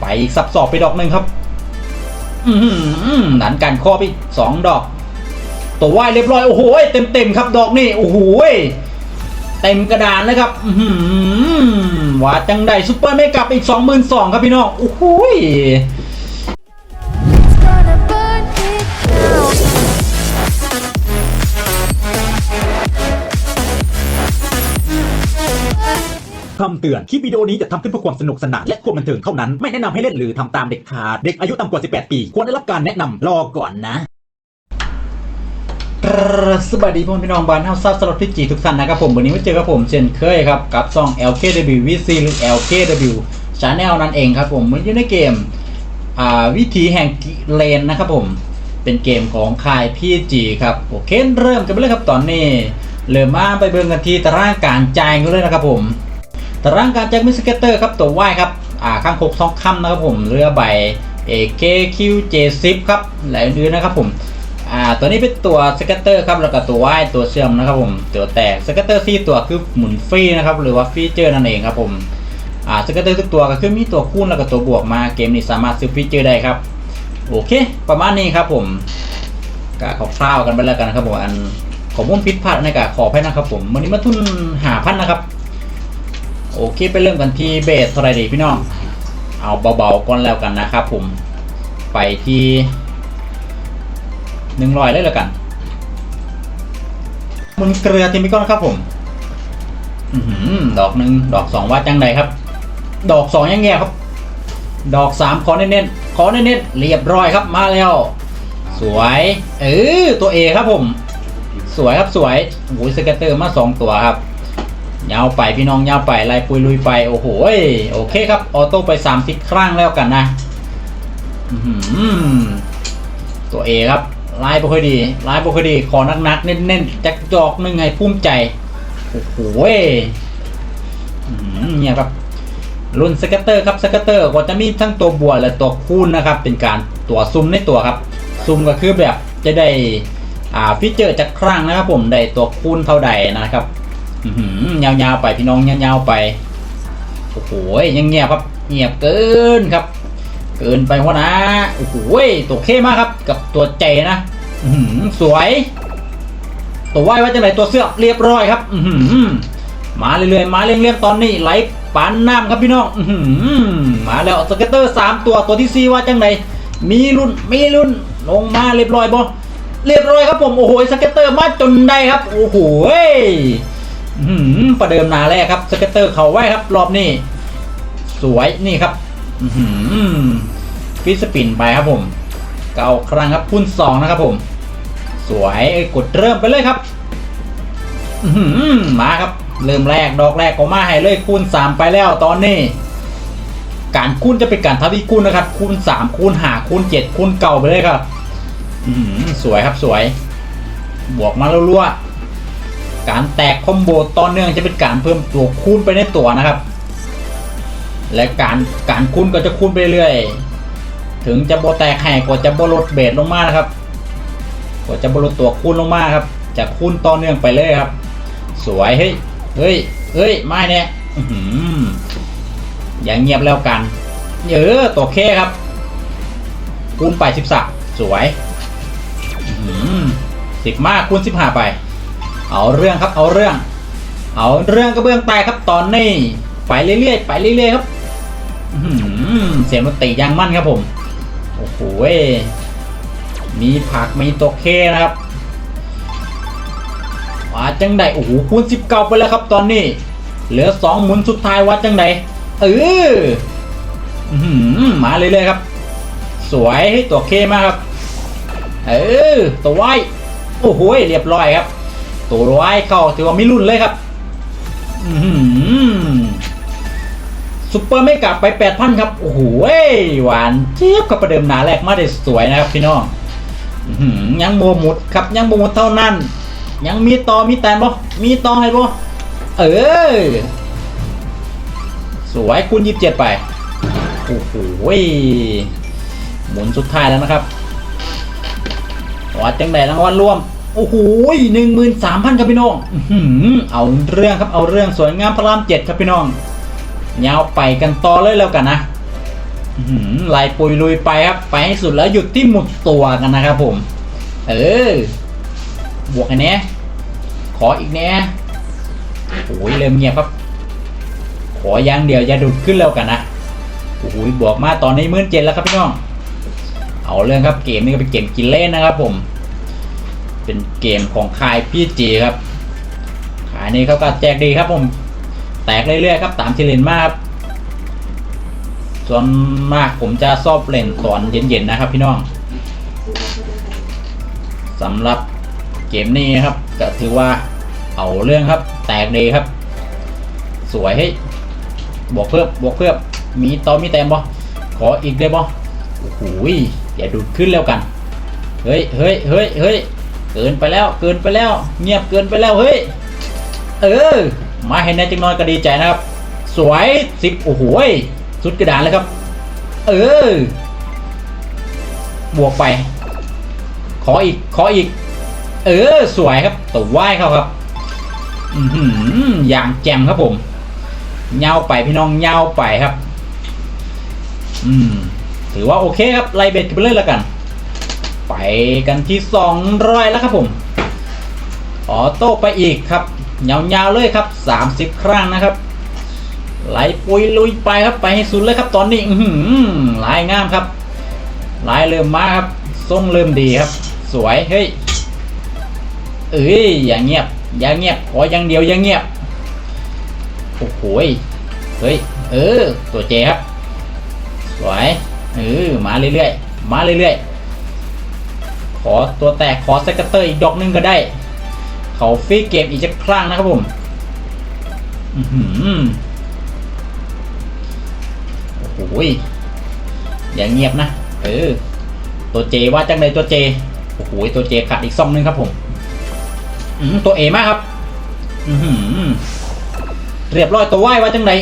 ไปอีกสับสอบไปดอกหนึ่งครับหนันการข้อไปสองดอก ตัวว่ายเรียบร้อย โอ้โหเต็มเต็มครับดอกนี่โอ้โหเต็มกระดานเลยครับว่าจังไดซุปเปอร์เมกับอีกสองหมื่นสองครับพี่น้องโอ้โห คำเตือน คลิปวิดีโอนี้จะทำขึ้นเพื่อความสนุกสนานและความบันเทิงเท่านั้น ไม่แนะนำให้เล่นหรือทำตามเด็กขาด เด็กอายุต่ำกว่า 18 ปี ควรได้รับการแนะนำรอก่อนนะสวัสดีพ่อพี่น้องบ้านเฮาซับสล็อตพิจีทุกท่านนะครับผม วันนี้มาเจอกับผมเช่นเคยครับ กับช่อง LKW VC หรือ LKW Channel นั่นเองครับผมมันอยู่ในเกมวิธีแห่งเลนนะครับผม เป็นเกมของค่าย PG ครับ โอเค เริ่มกันไปเลยครับตอนนี้ เริ่มมาไปเบิ่งกันที่ตารางการจ่ายกันเลยนะครับผม ตารางการแจ็คมิสเกตเตอร์ครับตัวว่ายครับอ่าข้างคกทองคำนะครับผมเรือใบ AKQJ10 ครับและอื่นๆนะครับผมอ่าตัวนี้เป็นตัวสเกตเตอร์ครับแล้วก็ตัวว่ายตัวเชื่อมนะครับผมตัวแตกสเกตเตอร์ที่ตัวคือหมุนฟรีนะครับหรือว่าฟีเจอร์นั่นเองครับผมอ่าสเกตเตอร์ทุกตัวก็คือมีตัวคูณแล้วก็ตัวบวกมาเกมนี้สามารถซื้อฟีเจอร์ได้ครับโอเค ประมาณนี้ครับผมก็คร่าวๆกันไปแล้วกันนะครับผมอันขอมุ่นผิดพลาดในการขอให้นะครับผมวันนี้มาทุนหาพันนะครับ โอเคไปเริ่มกันที่เบสเท่าไรดีพี่น้อง เอาเบาๆก่อนแล้วกันนะครับผม ไปที่หนึ่งร้อยเลยแล้วกันบนเกลือทีมิก้อนครับผมอือหือดอกหนึ่งดอกสองว่าจังใดครับ ดอกสองยังไงครับ ดอกสามขอเน้นๆขอเน้นๆเรียบร้อยครับมาแล้ว สวยเออตัวเอครับผม สวยครับสวยโอ้ยสเกตเตอร์มาสองตัวครับ ยาวไปพี่น้องยาวไปไล่ปุยลุยไปโอ้โหโอเคครับออโต้ไป30ครั้งแล้วกันนะตัวเอครับไล่บ่ค่อยดีไล่บ่ค่อยดีขอนักๆเน้นๆจักจอกหนึงให้ภูมิใจโอ้โหเนี่ยครับรุ่นสก็ตเตอร์ครับสก็ตเตอร์ก็จะมีทั้งตัวบวและตัวคูณนะครับ เป็นการตัวซุ่มในตัวครับซุ่มก็คือแบบจะได้อ่าฟีเจอร์จากครั้งนะครับผมได้ตัวคูณเท่าใดนะครับ ยาวๆไปพี่น้องยาวๆไปโอ้โหยังเงียบครับเงียบเกินครับ เกินไปหัวนะโอ้โหตัวเข้มากครับ กับตัวใจนะอื้อหือสวย ตัวว่ายว่าจะไหนตัวเสื้อเรียบร้อยครับอื้อหือมาเรื่อยๆมาเรื่อยๆตอนนี้ไหลปานน้ำครับพี่น้องหือมาแล้วสเก็ตเตอร์สามตัวตัวที่สี่ว่าจังไหนมีรุ่นมีรุ่นลงมาเรียบร้อยบ่เรียบร้อยครับผมโอ้โหสเก็ตเตอร์มาจนได้ครับโอ้โห ประเดิมนาแรกครับสเก็ตเตอร์เขาไว้ครับ รอบนี้ สวยนี่ครับฟิสปินไปครับผมเก้าครั้งครับคูณสองนะครับผม สวยกดเริ่มไปเลยครับมาครับ เริ่มแรกดอกแรกก็มาให้เลยคูณสามไปแล้วตอนนี้การคูณจะเป็นการทวีคูณนะครับ คูณสามคูณหาคูณเจ็ดคูณเก่าไปเลยครับสวยครับสวย บวกมารัวๆ การแตกคอมโบต่อเนื่องจะเป็นการเพิ่มตัวคูณไปในตัวนะครับ และการการคูณก็จะคูณไปเรื่อยถึงจะโบแตกแห่กว่าจะโบลดเบสลงมานะครับกว่าจะโบลดตัวคูณลงมาครับ จะคูณต่อเนื่องไปเลยครับ สวยเฮ้ยเฮ้ยเฮ้ยไม่เนี่ยอย่างเงียบแล้วกันเออตัวแค่ครับคูณไปสิบสามสวยสิบมากคูณสิบห้าไป เอาเรื่องครับ เอาเรื่อง เอาเรื่องกระเบื้องแตกครับตอนนี้ไปเรื่อยๆไปเรื่อยๆครับเสียงดนตรียางมั่นครับผม โอ้โหยมีผักมีตัวเคนะครับว่าจังใดโอ้โหคูณสิบเก้าไปแล้วครับตอนนี้ เหลือสองหมุนสุดท้ายวัดจังใดเออหือมาเรื่อยๆครับ สวยตัวเคมากครับ เออ ตัวไว้โอ้โหเรียบร้อยครับ ตัวร้ายเข้าถือว่าไม่รุ่นเลยครับซุปเปอร์ไม่กลับไปแปดพันครับ โอ้โหหวานเจี๊ยบกับประเดิมหนาแรกมาได้สวยนะครับพี่น้องอื้อหือยังโมหมุดครับยังโมหมุดเท่านั้น ยังมีต่อมีแตนบ่มีต่อให้บ่เออ สวยคูณยี่สิบเจ็ดไป โอ้โหหมุนสุดท้ายแล้วนะครับวัดจังไดรางวัลรวม โอ้โหหนึ่งหมื่นสามพันครับพี่น้องเอาเรื่องครับเอาเรื่องสวยงามพระรามเจ็ดครับพี่น้องยาวไปกันต่อเลยแล้วกันนะอื้อหือไล่ปุยลุยไปครับ ไปให้สุดแล้วหยุดที่หมุดตัวกันนะครับผม เออ บวกไอ้เนี้ยขออีกเนี้ยโอ้ยเริ่มเงียบครับ ขออย่างเดียวอย่าดุดขึ้นแล้วกันนะโอ้โหบวกมาตอนนี้มื่นเจ็ดแล้วครับพี่น้อง เอาเรื่องครับเกมนี้ก็เป็นเกมกินเล่นนะครับผม เป็นเกมของค่ายพี่จีครับขายนี้เขาก็แจกดีครับผมแตกเรื่อยๆครับตามที่เล่นมากส่วนมากผมจะชอบเล่นตอนเย็นๆนะครับพี่น้องสำหรับเกมนี้ครับก็ถือว่าเอาเรื่องครับ แตกดีครับ สวยเฮ้ยบวกเพิ่มบวกเพิ่มมีต่อมีแต้มบ่ขออีกได้บ่โอ้โหอย่าดูดขึ้นแล้วกัน เฮ้ยเฮ้ยเฮ้ยเฮ้ย เกินไปแล้วเกินไปแล้ว เงียบเกินไปแล้วเฮ้ยเออ มาเห็นแน่จังน้อยก็ดีใจนะครับ สวยสิบโอ้โหสุดกระดานเลยครับ เออบวกไป ขออีกขออีก เออ สวยครับตัวไหว้เขาครับอือหืออย่างแจ่มครับผมเงาไปพี่น้องเงาไปครับ อืม ถือว่าโอเคครับไล่เบ็ดกันไปเลยแล้วกัน ไปกันที่สองร้อยแล้วครับผม ออโต้ไปอีกครับยาวๆเลยครับ 30 ครั้งนะครับ ไหลปุยลุยไปครับไปให้สุดเลยครับตอนนี้อืหลายงามครับ ลายเริ่มมาครับทรงเริ่มดีครับ สวยเฮ้ยเอ้ยอย่าเงียบอย่าเงียบขออย่างเดียวอย่าเงียบโอ้โหยเฮ้ยเออตัวเจครับสวยเออมาเรื่อยๆมาเรื่อยๆ อตัวแตกขอสกตเตอร์อีกดอกนึงก็ได้ เขาฟีเกมอีกสักครั้งนะครับผมอือหือโอ้โหยอย่างเงียบนะ เออ ตัวเจว่าจังเลยตัวเจ โอ้โห ตัวเจขาดอีกซ่อมหนึงครับผมอืมตัวเอมากครับอือหือเรียบร้อยตัวไหวว่าจังได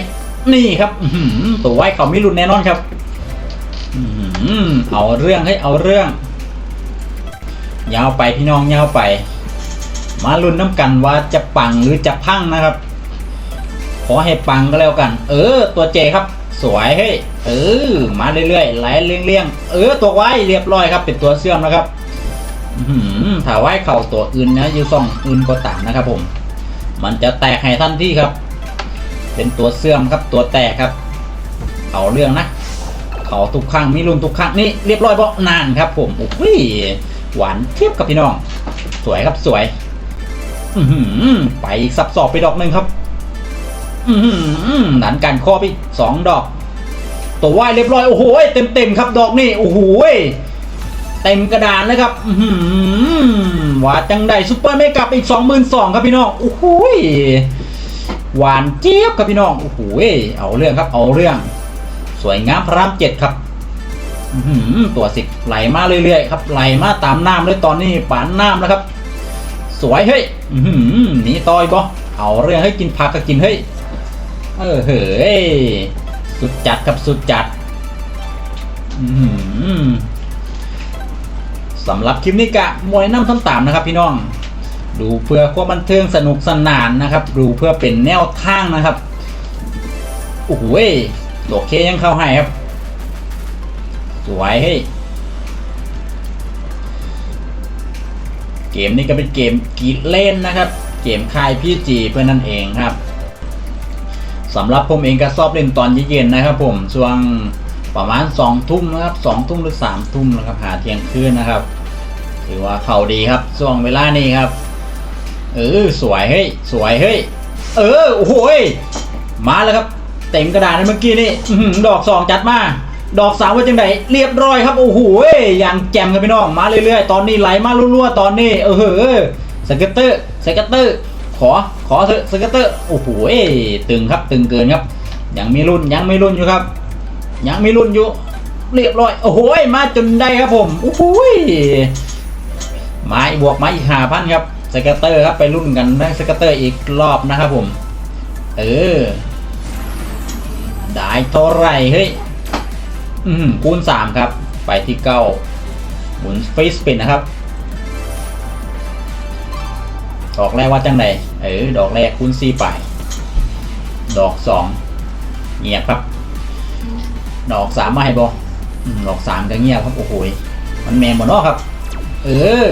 นี่ครับอือหือตัวไหวเขาไม่รุนแน่นอนครับอือหือเอาเรื่องให้เอาเรื่อง ยาวไปพี่น้องยาวไป มาลุ้นน้ำกันว่าจะปังหรือจะพังนะครับ ขอให้ปังก็แล้วกัน เออ ตัวเจครับ สวยเฮ้ยเออ มาเรื่อยๆไหลเลี่ยงๆเออ ตัวไว้เรียบร้อยครับ เป็นตัวเสื่อมนะครับถ้าไว้เข่าตัวอื่นนะอยูซองอื่นก็ต่างนะครับผม มันจะแตกให้ทันที่ครับ เป็นตัวเสื่อมครับตัวแตกครับเอาเรื่องนะเขาทุกครั้งมีรุ่นทุกครั้งนี่เรียบร้อยเพราะนานครับผมโอ้ย หวานเทียบกับพี่น้อง สวยครับสวย อืไปอีกสับสอบไปดอกหนึ่งครับ อืหนันการครอบอีกสองดอก ตัวไหวเรียบร้อยโอ้โหเต็มเต็มครับดอกนี่โอ้โหเต็มกระดานเลยครับ อือหือว่าจังใดซุปเปอร์เมกับอีกสองหมื่นสองครับพี่น้องโอ้โหหวานเจี๊ยบครับพี่น้องโอ้โหเอาเรื่องครับเอาเรื่อง สวยงามพระรามเจ็ดครับ ตัวสิบไหลมาเรื่อยๆครับไหลมาตามน้ำเลยตอนนี้ปานน้ำแล้วครับ สวยเฮ้ยหนีต่อยก็เอาเรื่องให้กินผักก็กินเฮ้ยเออเฮ้ยสุดจัดครับสุดจัดสำหรับคลิปนี้กะมวยน้ำทั้งตามนะครับ พี่น้อง ดูเพื่อความบันเทิงสนุกสนานนะครับ ดูเพื่อเป็นแนวทางนะครับโอ้โหยตัวเคยังเข้าให้ครับ สวยเฮ้ยเกมนี้ก็เป็นเกมกีดเล่นนะครับ เกมค่ายพี่จีเพื่อนนั่นเองครับสำหรับผมเองก็ชอบเล่นตอนเย็นๆนะครับ ผมช่วงประมาณสองทุ่มนะครับสองทุ่มหรือสามทุ่มนะครับหาเที่ยงคืนนะครับถือว่าเข่าดีครับช่วงเวลานี้ครับ เออสวยเฮ้ยสวยเฮ้ยเออโอ้โหยมาแล้วครับ เต็มกระดาษเลยเมื่อกี้นี่ดอกสองจัดมา ดอกสามว่าจังไดเรียบร้อยครับ โอ้โหยอย่างแจมกันพี่น้องมาเรื่อยๆ ตอนนี้ไหลมารัวๆ ตอนนี้ เออเฮ้อสเก็ตเตอร์สเก็ตเตอร์ ขอขอเถอะสเก็ตเตอร์โอ้โหยตึงครับตึงเกินครับ ยังไมีรุ่นยังไม่รุ่นอยู่ครับ ยังไมีรุ่นอยู่ เรียบร้อยโอ้โหยมาจนได้ครับผมโอ้โหยมาบวกมาอีกห้าพันครับสเก็ตเตอร์ครับไปรุ่นกันได้สเก็ตเตอร์อีกรอบนะครับผม เออได้เท่าไรเฮ้ย อืมคูณสามครับ ไปที่เก้าหมุนฟีสปินนะครับ ดอกแรกว่าจังไดเออดอกแรกคูณสี่ไป ดอกสองเงียบครับ ดอกสามมาให้บอดอกสามก็เงียบครับโอ้โหยมันแมนหมดเนาะครับ เออ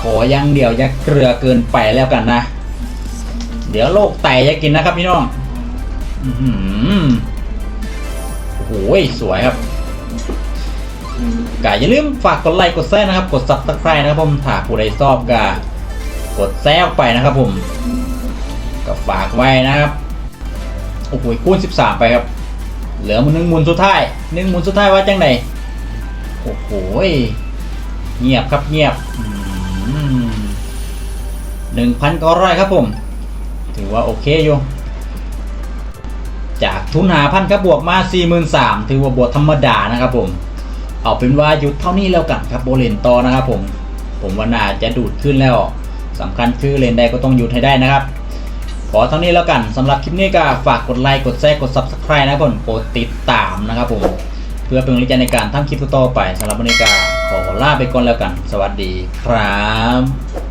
ขอยังเดียวย่าเกลือเกินไปแล้วกันนะ เดี๋ยวโรคไตจะกินนะครับพี่น้อง อื โอ้โหสวยครับกาอย่าลืมฝากกดไลค์กดแชร์นะครับ กดซับสไครต์นะครับผมถ้าผู้ใดชอบก็กดแชร์ออกไปนะครับผม ก็ฝากไว้นะครับโอ้โหคูณ 13 ไปครับ เหลือมันหนึ่งหมุนสุดท้ายหนึ่งหมุนสุดท้ายว่าจังไหนโอ้โหเงียบครับเงียบหนึ่งพันก็ร้อยครับผม ถือว่าโอเคอยู่ จากทุนหาพันครับบวกมา 4 3 0 0 0ถือว่าบวกธรรมดานะครับผม เอาเป็นว่าหยุดเท่านี้แล้วกันครับโบเลนต่อนะครับผม ผมว่าน่าจะดูดขึ้นแล้วสำคัญคือเลนใดก็ต้องหยุดให้ได้นะครับ ขอเท่านี้แล้วกันสำหรับคลิปนี้ก็ฝากกดไลค์กดแชร์กด Subscribe นะครับผมกดติดตามนะครับผมเพื่อเป็นกำลังใจในการทำคลิปต่อไปสำหรับวันนี้ก็ขอลาไปก่อนแล้วกัน สวัสดีครับ